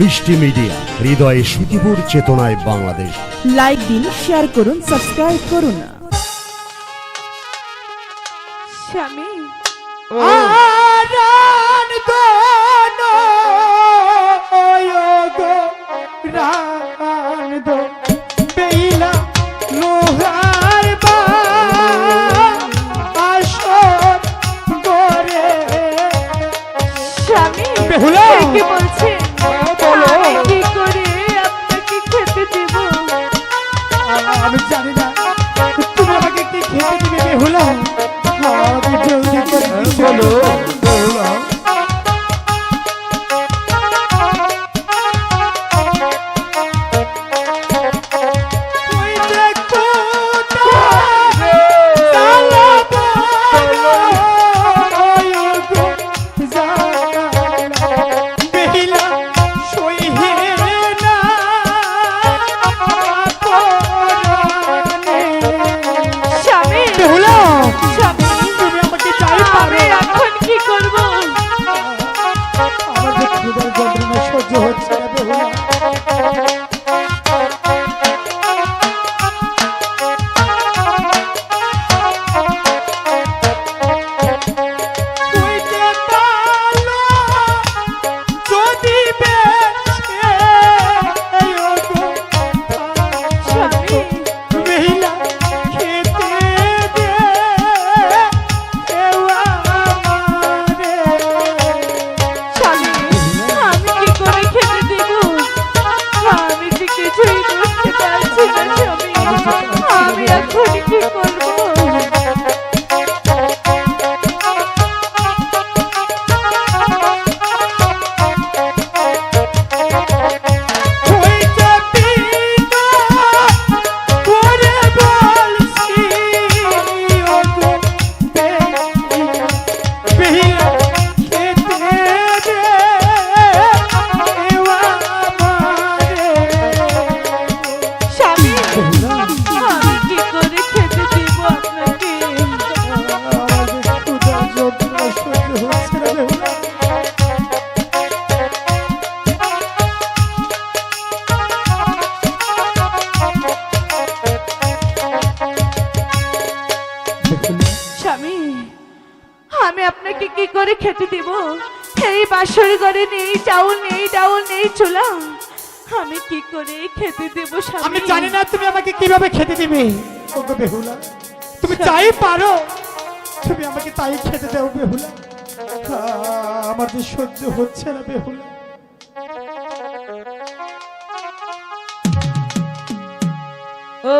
মিষ্টি মিডিয়া হৃদয়ে সুখীপুর চেতনায় বাংলাদেশ। লাইক দিন শেয়ার করুন সাবস্ক্রাইব করুন। স্বামী। আরান দোন বলো আমার যে আমি এখন আপনাকে কি করে খেতে দেব? এই বাসর ঘরে নেই চাউল নেই ডাউল নেই চুলা। আমি কি করে খেতে দেব স্বামী? আমি জানি না তুমি আমাকে কীভাবে খেতে দিবে। ওগো বেহুলা তুমি চাই পারো। তুমি আমাকে তাই খেতে দাও বেহুলা। আমার যে সহ্য হচ্ছে না বেহুলা। ও